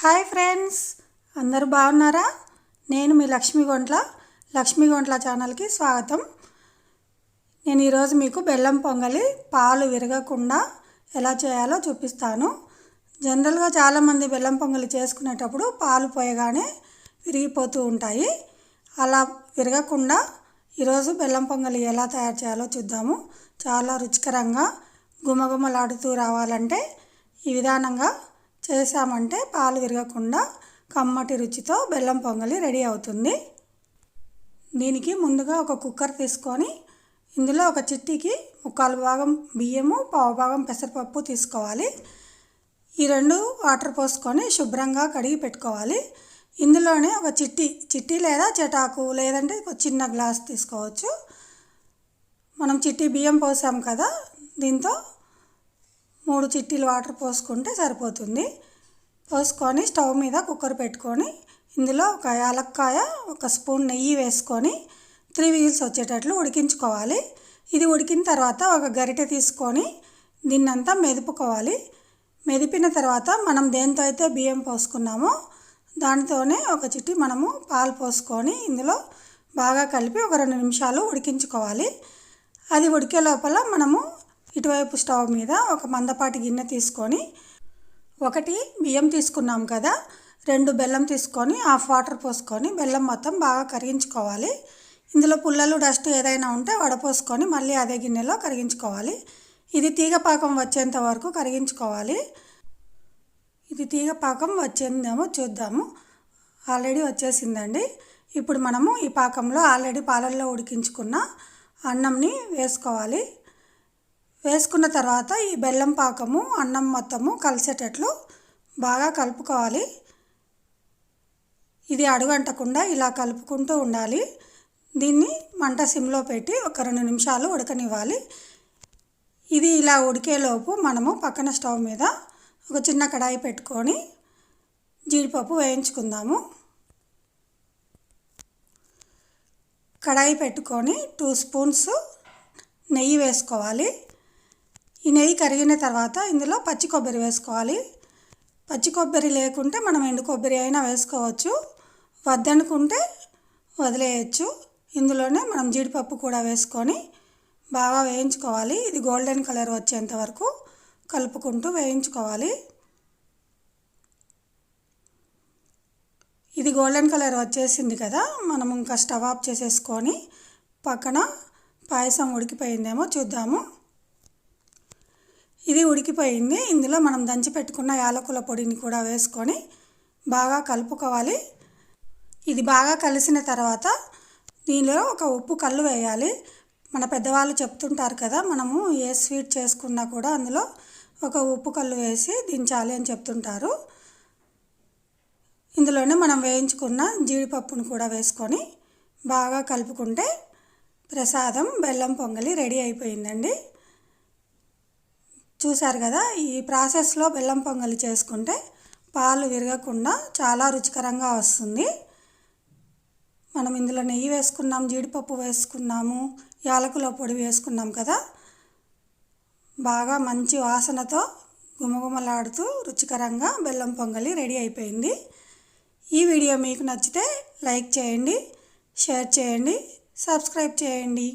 Hi friends అందరూ బాగున్నారా? నేను మీ లక్ష్మీ గొంట్ల లక్ష్మీ గొంట్ల ఛానల్కి స్వాగతం. నేను ఈరోజు మీకు బెల్లం పొంగలి పాలు విరగకుండా ఎలా చేయాలో చూపిస్తాను. జనరల్గా చాలామంది బెల్లం పొంగలి చేసుకునేటప్పుడు పాలు పోయగానే విరిగిపోతూ ఉంటాయి. అలా విరగకుండా ఈరోజు బెల్లం పొంగలి ఎలా తయారు చేయాలో చూద్దాము. చాలా రుచికరంగా గుమగుమలాడుతూ రావాలంటే ఈ విధానంగా చేసామంటే పాలు విరగకుండా కమ్మటి రుచితో బెల్లం పొంగలి రెడీ అవుతుంది. దీనికి ముందుగా ఒక కుక్కర్ తీసుకొని ఇందులో ఒక చిట్టికి ముక్కాలు భాగం బియ్యము పావు భాగం పెసరపప్పు తీసుకోవాలి. ఈ రెండు వాటర్ పోసుకొని శుభ్రంగా కడిగి పెట్టుకోవాలి. ఇందులోనే ఒక చిట్టి చిట్టి లేదా చెటాకు లేదంటే ఒక చిన్న గ్లాస్ తీసుకోవచ్చు. మనం చిట్టి బియ్యం పోసాం కదా దీంతో మూడు చిట్టీలు వాటర్ పోసుకుంటే సరిపోతుంది. పోసుకొని స్టవ్ మీద కుక్కర్ పెట్టుకొని ఇందులో ఒక యాలక్కాయ ఒక స్పూన్ నెయ్యి వేసుకొని త్రీ వీల్స్ వచ్చేటట్లు ఉడికించుకోవాలి. ఇది ఉడికిన తర్వాత ఒక గరిటె తీసుకొని దీన్నంతా మెదుపుకోవాలి. మెదిపిన తర్వాత మనం దేంతో అయితే బియ్యం పోసుకున్నామో దానితోనే ఒక చిట్టి మనము పాలు పోసుకొని ఇందులో బాగా కలిపి ఒక రెండు నిమిషాలు ఉడికించుకోవాలి. అది ఉడికే లోపల మనము ఇటువైపు స్టవ్ మీద ఒక మందపాటి గిన్నె తీసుకొని ఒకటి బియ్యం తీసుకున్నాం కదా రెండు బెల్లం తీసుకొని హాఫ్ వాటర్ పోసుకొని బెల్లం మొత్తం బాగా కరిగించుకోవాలి. ఇందులో పుల్లలు డస్ట్ ఏదైనా ఉంటే వడపోసుకొని మళ్ళీ అదే గిన్నెలో కరిగించుకోవాలి. ఇది తీగ పాకం వచ్చేంత వరకు కరిగించుకోవాలి. ఇది తీగ పాకం వచ్చిందేమో చూద్దాము. ఆల్రెడీ వచ్చేసిందండి. ఇప్పుడు మనము ఈ పాకంలో ఆల్రెడీ పాలల్లో ఉడికించుకున్న అన్నంని వేసుకోవాలి. వేసుకున్న తర్వాత ఈ బెల్లం పాకము అన్నం మొత్తము కలిసేటట్లు బాగా కలుపుకోవాలి. ఇది అడుగంటకుండా ఇలా కలుపుకుంటూ ఉండాలి. దీన్ని మంట సిమ్లో పెట్టి ఒక రెండు నిమిషాలు ఉడకనివ్వాలి. ఇది ఇలా ఉడికేలోపు మనము పక్కన స్టవ్ మీద ఒక చిన్న కడాయి పెట్టుకొని జీడిపప్పు వేయించుకుందాము. కడాయి పెట్టుకొని టూ స్పూన్స్ నెయ్యి వేసుకోవాలి. ఈ నెయ్యి కరిగిన తర్వాత ఇందులో పచ్చి కొబ్బరి వేసుకోవాలి. పచ్చి కొబ్బరి లేకుంటే మనం ఎండు కొబ్బరి అయినా వేసుకోవచ్చు. వద్దనుకుంటే వదిలేయచ్చు. ఇందులోనే మనం జీడిపప్పు కూడా వేసుకొని బాగా వేయించుకోవాలి. ఇది గోల్డెన్ కలర్ వచ్చేంత వరకు కలుపుకుంటూ వేయించుకోవాలి. ఇది గోల్డెన్ కలర్ వచ్చేసింది కదా మనం ఇంకా స్టవ్ ఆఫ్ చేసేసుకొని పక్కన పాయసం ఉడికిపోయిందేమో చూద్దాము. ఇది ఉడికిపోయింది. ఇందులో మనం దంచి పెట్టుకున్న యాలకుల పొడిని కూడా వేసుకొని బాగా కలుపుకోవాలి. ఇది బాగా కలిసిన తర్వాత దీనిలో ఒక ఉప్పు కళ్ళు వేయాలి. మన పెద్దవాళ్ళు చెప్తుంటారు కదా మనము ఏ స్వీట్ చేసుకున్నా కూడా అందులో ఒక ఉప్పు కళ్ళు వేసి దించాలి అని చెప్తుంటారు. ఇందులోనే మనం వేయించుకున్న జీడిపప్పును కూడా వేసుకొని బాగా కలుపుకుంటే ప్రసాదం బెల్లం పొంగలి రెడీ అయిపోయిందండి. చూశారు కదా ఈ ప్రాసెస్లో బెల్లం పొంగలి చేసుకుంటే పాలు విరగకుండా చాలా రుచికరంగా వస్తుంది. మనం ఇందులో నెయ్యి వేసుకున్నాం జీడిపప్పు వేసుకున్నాము యాలకుల పొడి వేసుకున్నాం కదా బాగా మంచి వాసనతో గుమగుమలాడుతూ రుచికరంగా బెల్లం పొంగలి రెడీ అయిపోయింది. ఈ వీడియో మీకు నచ్చితే లైక్ చేయండి షేర్ చేయండి సబ్స్క్రైబ్ చేయండి.